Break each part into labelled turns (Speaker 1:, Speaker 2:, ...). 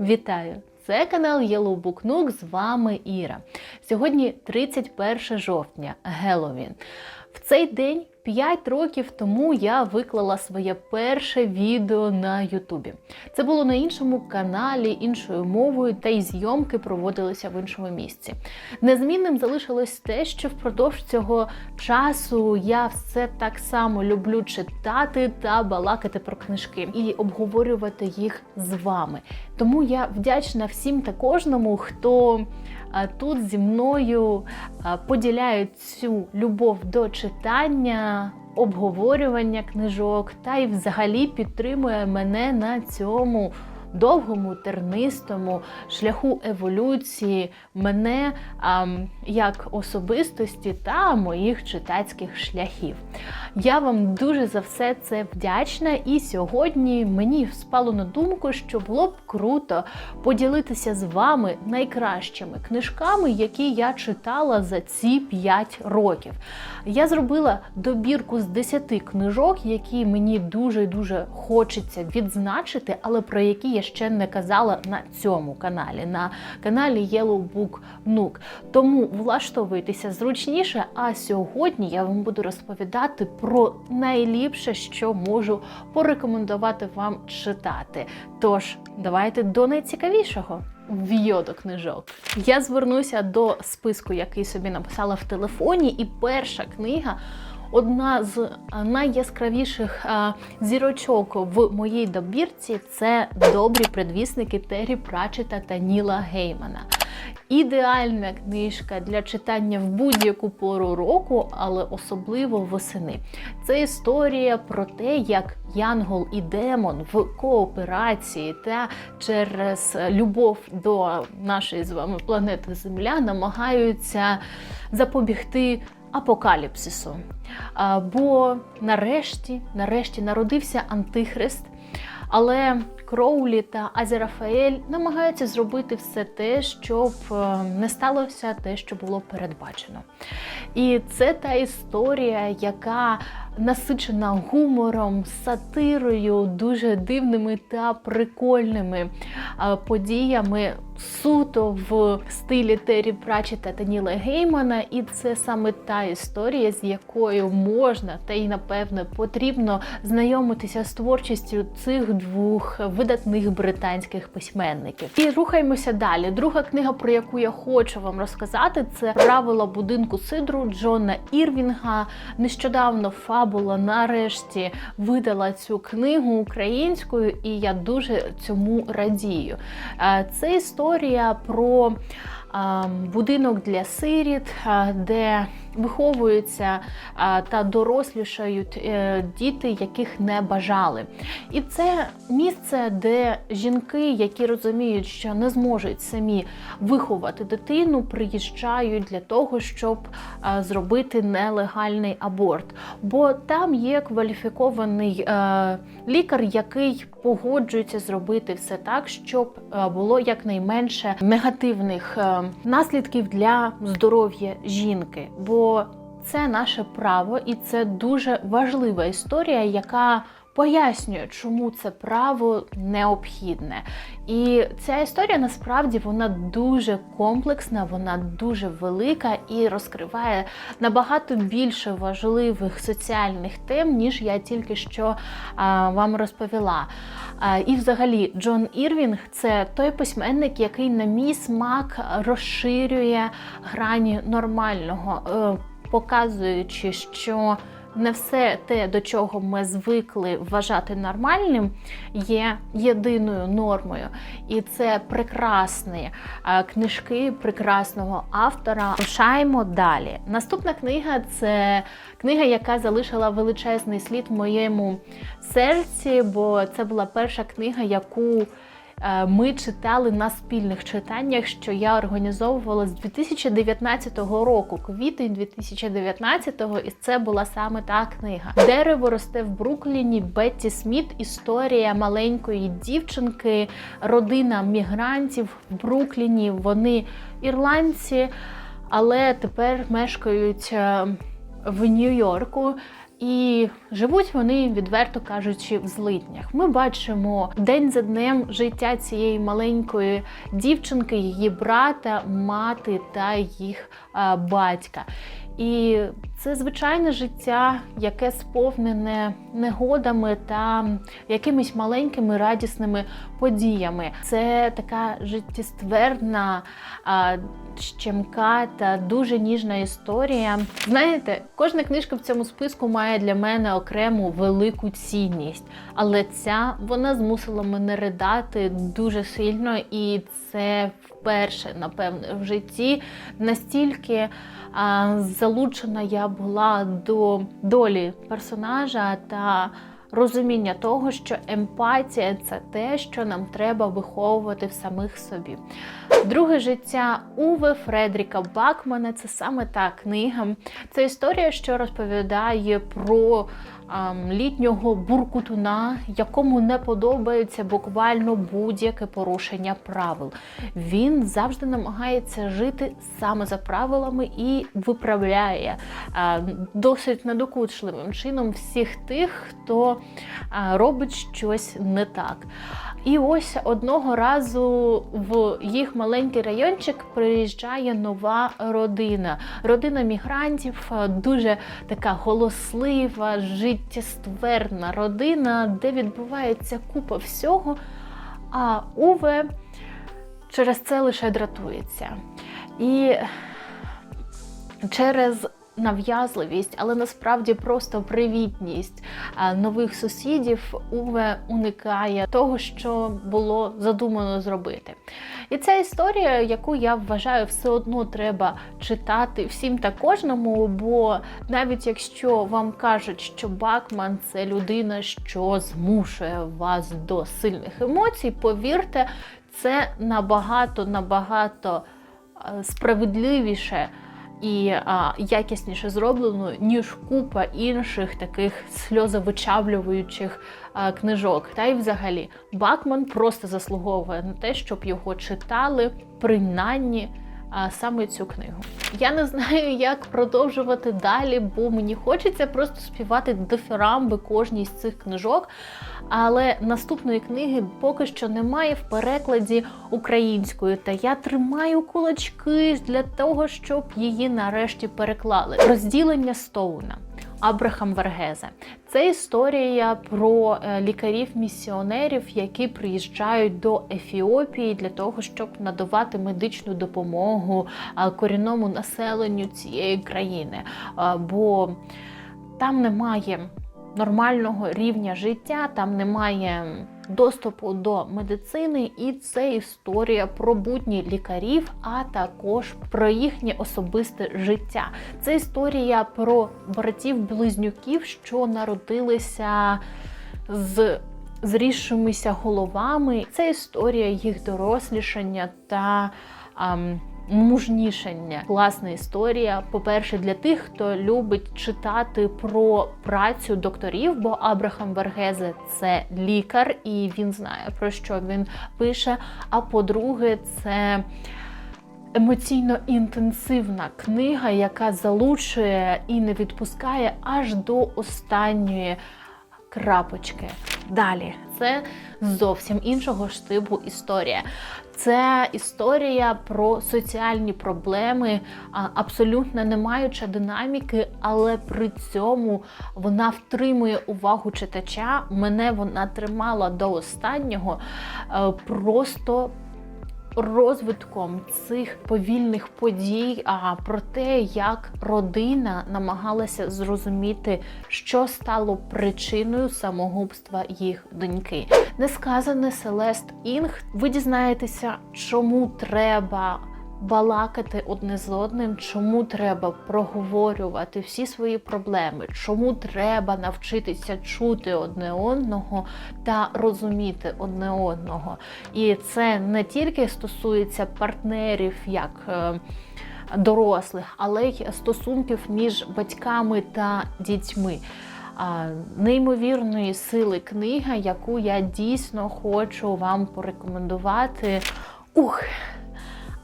Speaker 1: Вітаю! Це канал Yellow Book Nook, з вами Іра. Сьогодні 31 жовтня, Геловін. В цей день 5 років тому я виклала своє перше відео на Ютубі. Це було на іншому каналі, іншою мовою, та й зйомки проводилися в іншому місці. Незмінним залишилось те, що впродовж цього часу я все так само люблю читати та балакати про книжки і обговорювати їх з вами. Тому я вдячна всім та кожному, хто тут зі мною поділяють цю любов до читання, обговорювання книжок та й взагалі підтримує мене на цьому. Довгому тернистому шляху еволюції мене а, як особистості та моїх читацьких шляхів. Я вам дуже за все це вдячна, і сьогодні мені спало на думку, що було б круто поділитися з вами найкращими книжками, які я читала за ці 5 років. Я зробила добірку з 10 книжок, які мені дуже дуже хочеться відзначити, але про які я ще не казала на цьому каналі, на каналі Yellow Book Nook. Тому влаштовуйтеся зручніше. А сьогодні я вам буду розповідати про найліпше, що можу порекомендувати вам читати. Тож, давайте до найцікавішого. В'йо до книжок. Я звернуся до списку, який собі написала в телефоні, і перша книга. Одна з найяскравіших зірочок в моїй добірці це добрі предвісники Террі Прачета та Ніла Геймана. Ідеальна книжка для читання в будь-яку пору року, але особливо восени. Це історія про те, як Янгол і Демон в кооперації та через любов до нашої з вами планети Земля намагаються запобігти апокаліпсису. Бо нарешті, нарешті народився Антихрист. Але Кроулі та Азерафаель намагаються зробити все те, щоб не сталося те, що було передбачено. І це та історія, яка насичена гумором, сатирою, дуже дивними та прикольними подіями. Суто в стилі Террі Пратчета та Ніла Геймана, і це саме та історія, з якою можна та й напевно потрібно знайомитися з творчістю цих двох видатних британських письменників. І рухаємося далі. Друга книга, про яку я хочу вам розказати, це правила будинку Сидру Джона Ірвінга. Нещодавно фабула нарешті видала цю книгу українською, і я дуже цьому радію. Це історія історія про будинок для сиріт, де виховуються та дорослішають е, діти, яких не бажали. І це місце, де жінки, які розуміють, що не зможуть самі виховати дитину, приїжджають для того, щоб зробити нелегальний аборт. Бо там є кваліфікований е, лікар, який погоджується зробити все так, щоб е, було якнайменше негативних наслідків для здоров'я жінки. Бо це наше право, і це дуже важлива історія, яка пояснює, чому це право необхідне. І ця історія насправді вона дуже комплексна, вона дуже велика і розкриває набагато більше важливих соціальних тем, ніж я тільки що а, вам розповіла. А, і, взагалі, Джон Ірвінг це той письменник, який, на мій смак, розширює грані нормального, е, показуючи, що не все те, до чого ми звикли вважати нормальним, є єдиною нормою. І це прекрасні книжки прекрасного автора. Рушаємо далі. Наступна книга це книга, яка залишила величезний слід в моєму серці, бо це була перша книга, яку Е, ми читали на спільних читаннях, що я організовувала з 2019 року, квітень 2019-го, і це була саме та книга. Дерево росте в Брукліні. Бетті Сміт. Історія маленької дівчинки, родина мігрантів в Брукліні. Вони ірландці, але тепер мешкають е, в Нью-Йорку. І живуть вони, відверто кажучи, в злиднях. Ми бачимо день за днем життя цієї маленької дівчинки, її брата, мати та їх батька. І це звичайне життя, яке сповнене негодами та якимись маленькими радісними подіями. Це така життєствердна, а, щемка та дуже ніжна історія. Знаєте, кожна книжка в цьому списку має для мене окрему велику цінність, але ця вона змусила мене ридати дуже сильно, і це вперше, напевне, в житті настільки а, залучена я була до долі персонажа та розуміння того, що емпатія це те, що нам треба виховувати в самих собі. Друге життя Уве Фредріка Бакмана це саме та книга. Це історія, що розповідає про літнього буркутуна, якому не подобається буквально будь-яке порушення правил. Він завжди намагається жити саме за правилами і виправляє е, досить надокучливим чином всіх тих, хто е, робить щось не так. І ось одного разу в їх маленький райончик приїжджає нова родина. Родина мігрантів, е, дуже така голослива, життєстверна родина, де відбувається купа всього. А Уве через це лише дратується. І через нав'язливість, але насправді просто привітність нових сусідів Уве уникає того, що було задумано зробити. І це історія, яку я вважаю, все одно треба читати всім та кожному, бо навіть якщо вам кажуть, що Бакман це людина, що змушує вас до сильних емоцій, повірте, це набагато набагато е, справедливіше і а, якісніше зроблено, ніж купа інших таких сльозовичавлюючих а, книжок. Та й взагалі Бакман просто заслуговує на те, щоб його читали, принаймні. А саме цю книгу. Я не знаю, як продовжувати далі, бо мені хочеться просто співати дифирамби кожній з цих книжок. Але наступної книги поки що немає в перекладі українською. Та я тримаю кулачки для того, щоб її нарешті переклали. Розділення Стоуна. Абрахам Вергезе. Це історія про е, лікарів-місіонерів, які приїжджають до Ефіопії для того, щоб надавати медичну допомогу е, корінному населенню цієї країни. Е, бо там немає нормального рівня життя, там немає доступу до медицини, і це історія про будні лікарів, а також про їхнє особисте життя. Це історія про братів-близнюків, що народилися з зрісшимися головами. Це історія їх дорослішання та. Ам, мужнішання. Класна історія. По-перше, для тих, хто любить читати про працю докторів, бо Абрахам Вергезе це лікар, і він знає про що він пише. А по-друге, це емоційно інтенсивна книга, яка залучує і не відпускає аж до останньої крапочки. Далі це зовсім іншого ж типу історія. Це історія про соціальні проблеми, абсолютно не маючи динаміки, але при цьому вона втримує увагу читача. Мене вона тримала до останнього. Е, просто розвитком цих повільних подій, а про те, як родина намагалася зрозуміти, що стало причиною самогубства їх доньки. Несказане Селест Інг. Ви дізнаєтеся, чому треба балакати одне з одним, чому треба проговорювати всі свої проблеми, чому треба навчитися чути одне одного та розуміти одне одного. І це не тільки стосується партнерів як е, дорослих, але й стосунків між батьками та дітьми. Неймовірної сили книга, яку я дійсно хочу вам порекомендувати. Ух!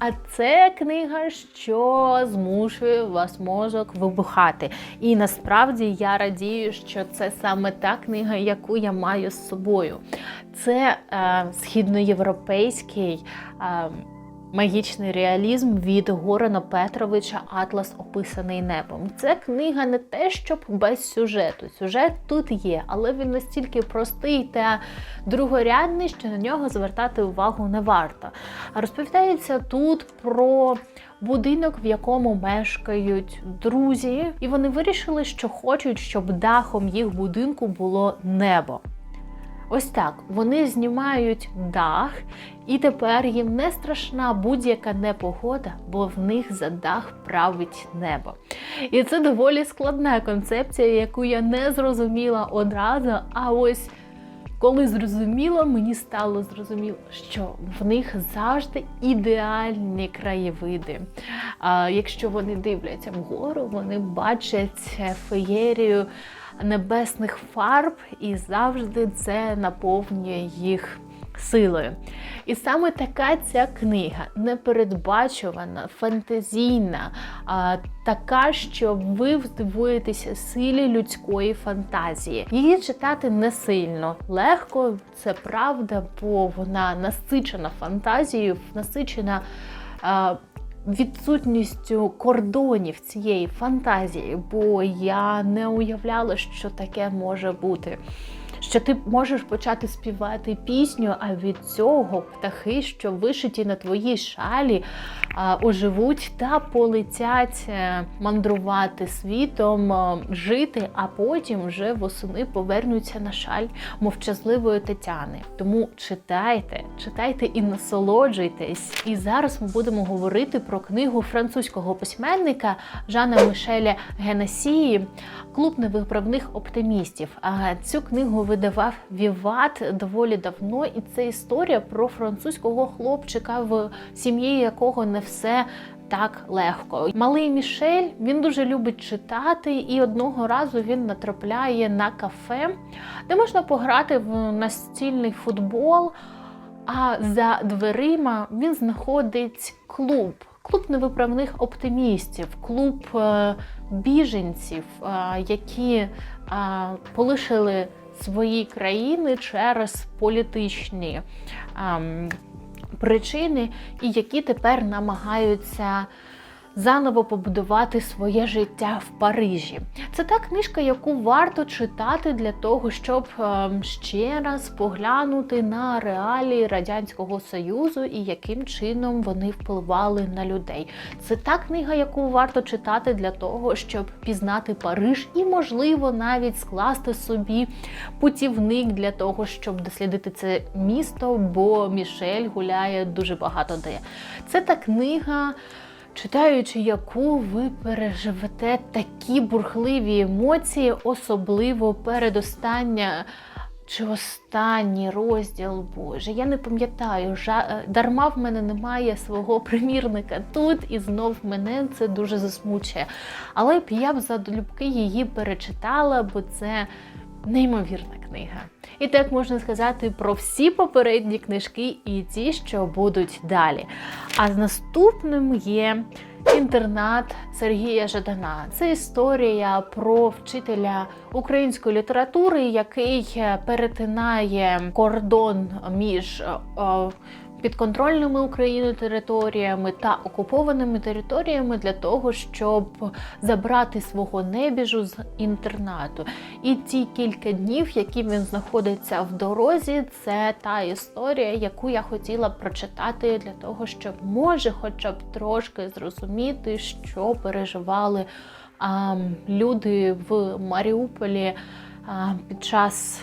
Speaker 1: А це книга, що змушує вас мозок вибухати. І насправді я радію, що це саме та книга, яку я маю з собою. Це е, східноєвропейський. Е, Магічний реалізм від Горана Петровича Атлас описаний небом. Це книга не те, щоб без сюжету. Сюжет тут є, але він настільки простий та другорядний, що на нього звертати увагу не варто. Розповідається тут про будинок, в якому мешкають друзі, і вони вирішили, що хочуть, щоб дахом їх будинку було небо. Ось так вони знімають дах, і тепер їм не страшна будь-яка непогода, бо в них за дах править небо. І це доволі складна концепція, яку я не зрозуміла одразу. А ось коли зрозуміла, мені стало зрозуміло, що в них завжди ідеальні краєвиди. А якщо вони дивляться вгору, вони бачать феєрію небесних фарб, і завжди це наповнює їх силою. І саме така ця книга непередбачувана, фантазійна, а, така, що ви здивуєтеся силі людської фантазії. Її читати не сильно легко, це правда, бо вона насичена фантазією, насичена. А, Відсутністю кордонів цієї фантазії, бо я не уявляла, що таке може бути що ти можеш почати співати пісню, а від цього птахи, що вишиті на твоїй шалі, оживуть та полетять е, мандрувати світом, е, жити, а потім вже восени повернуться на шаль мовчазливої Тетяни. Тому читайте, читайте і насолоджуйтесь. І зараз ми будемо говорити про книгу французького письменника Жана Мишеля Генесії Клуб невиправних оптимістів. Цю книгу видавав Віват доволі давно, і це історія про французького хлопчика, в сім'ї якого не все. Так легко. Малий Мішель він дуже любить читати, і одного разу він натрапляє на кафе, де можна пограти в настільний футбол. А за дверима він знаходить клуб, клуб невиправних оптимістів, клуб е, біженців, е, які е, полишили свої країни через політичні ем, причини, і які тепер намагаються заново побудувати своє життя в Парижі. Це та книжка, яку варто читати для того, щоб ем, ще раз поглянути на реалії Радянського Союзу і яким чином вони впливали на людей. Це та книга, яку варто читати для того, щоб пізнати Париж і, можливо, навіть скласти собі путівник для того, щоб дослідити це місто, бо Мішель гуляє дуже багато де. Це та книга читаючи яку ви переживете такі бурхливі емоції, особливо передостання чи останній розділ Боже. Я не пам'ятаю, жа... дарма в мене немає свого примірника тут, і знов мене це дуже засмучує. Але б я б залюбки її перечитала, бо це неймовірна книга. І так можна сказати про всі попередні книжки і ті, що будуть далі. А з наступним є інтернат Сергія Жадана. Це історія про вчителя української літератури, який перетинає кордон між е, підконтрольними Україною територіями та окупованими територіями для того, щоб забрати свого небіжу з інтернату. І ті кілька днів, які він знаходиться в дорозі, це та історія, яку я хотіла прочитати для того, щоб може, хоча б трошки зрозуміти, що переживали а, люди в Маріуполі а, під час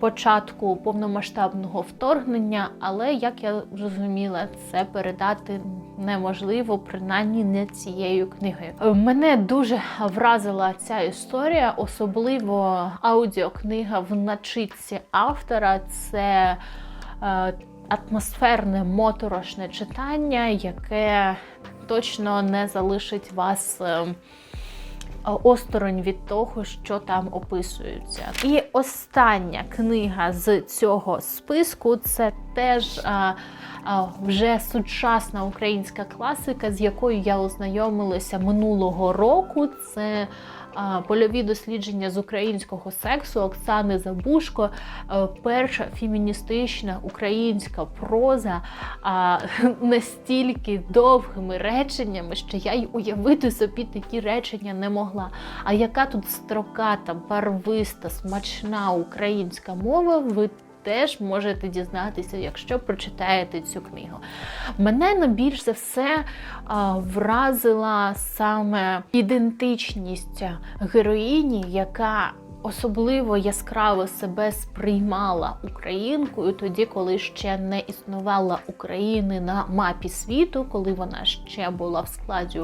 Speaker 1: початку повномасштабного вторгнення, але як я зрозуміла, це передати неможливо, принаймні не цією книгою. Мене дуже вразила ця історія, особливо аудіокнига в начитці автора. Це е, атмосферне моторошне читання, яке точно не залишить вас. А, осторонь від того, що там описується. І остання книга з цього списку це теж. А, вже сучасна українська класика, з якою я ознайомилася минулого року. Це Польові дослідження з українського сексу Оксани Забушко, е, перша феміністична українська проза настільки довгими реченнями, що я й уявити собі такі речення не могла. А яка тут строката, барвиста, смачна українська мова? ви теж можете дізнатися, якщо прочитаєте цю книгу. Мене найбільш за все вразила саме ідентичність героїні, яка Особливо яскраво себе сприймала українкою тоді, коли ще не існувала України на мапі світу, коли вона ще була в складі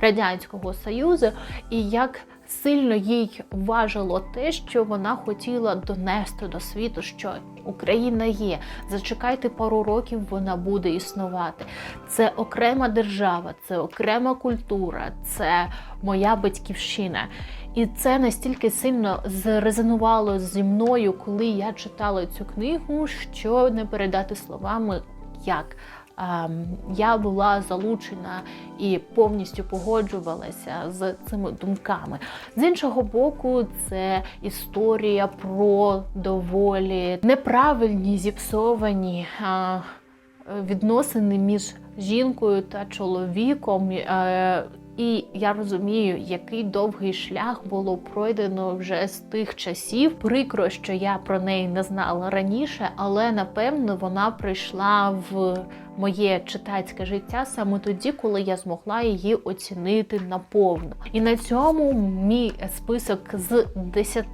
Speaker 1: Радянського Союзу, і як сильно їй важило те, що вона хотіла донести до світу, що Україна є. Зачекайте пару років, вона буде існувати. Це окрема держава, це окрема культура, це моя батьківщина. І це настільки сильно зрезонувало зі мною, коли я читала цю книгу, що не передати словами як. Ем, я була залучена і повністю погоджувалася з цими думками. З іншого боку, це історія про доволі неправильні зіпсовані відносини між жінкою та чоловіком. Е, і я розумію, який довгий шлях було пройдено вже з тих часів. Прикро, що я про неї не знала раніше, але напевно вона прийшла в моє читацьке життя саме тоді, коли я змогла її оцінити наповну. І на цьому мій список з 10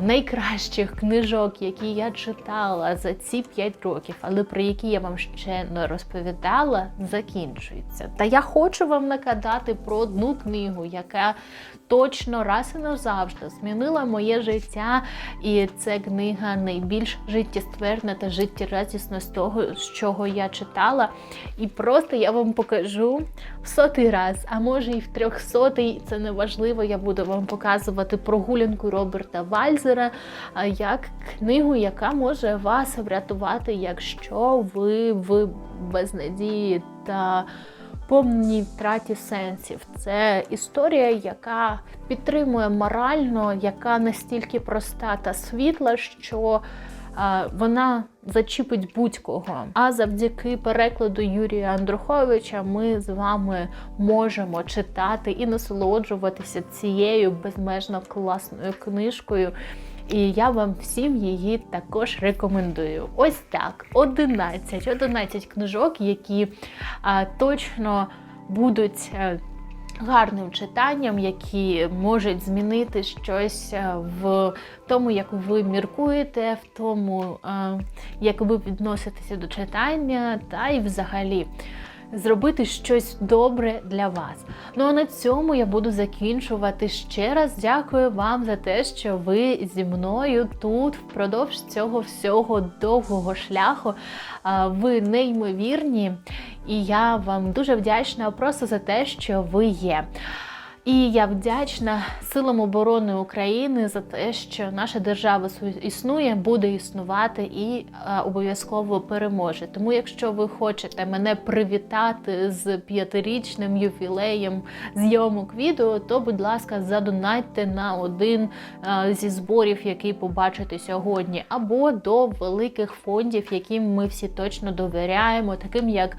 Speaker 1: найкращих книжок, які я читала за ці 5 років, але про які я вам ще не розповідала, закінчується. Та я хочу вам нагадати про одну книгу, яка точно раз і назавжди змінила моє життя. І це книга найбільш життєстверна та життєрадісна з того, з чого я читала. І просто я вам покажу в сотий раз, а може і в трьохсотий, це не важливо, я буду вам показувати прогулянку Роберта Вальзера як книгу, яка може вас врятувати, якщо ви в безнадії та повній втраті сенсів. Це історія, яка підтримує морально, яка настільки проста та світла, що вона зачіпить будь-кого. А завдяки перекладу Юрія Андруховича ми з вами можемо читати і насолоджуватися цією безмежно класною книжкою. І я вам всім її також рекомендую. Ось так: 11 11 книжок, які а, точно будуть. Е, гарним читанням, які можуть змінити щось е, в тому, як ви міркуєте, в тому, е, як ви відноситеся до читання, та й взагалі зробити щось добре для вас. Ну а на цьому я буду закінчувати. Ще раз дякую вам за те, що ви зі мною тут впродовж цього всього довгого шляху. Ви неймовірні, і я вам дуже вдячна просто за те, що ви є. І я вдячна силам оборони України за те, що наша держава існує, буде існувати і обов'язково переможе. Тому, якщо ви хочете мене привітати з п'ятирічним ювілеєм зйомок відео, то, будь ласка, задонатьте на один зі зборів, який побачите сьогодні, або до великих фондів, яким ми всі точно довіряємо, таким як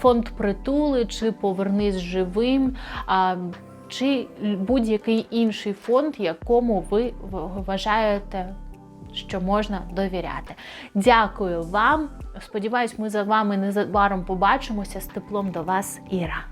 Speaker 1: фонд притули чи Повернись живим чи будь-який інший фонд, якому ви вважаєте, що можна довіряти. Дякую вам. Сподіваюсь, ми за вами незабаром побачимося з теплом до вас, Іра.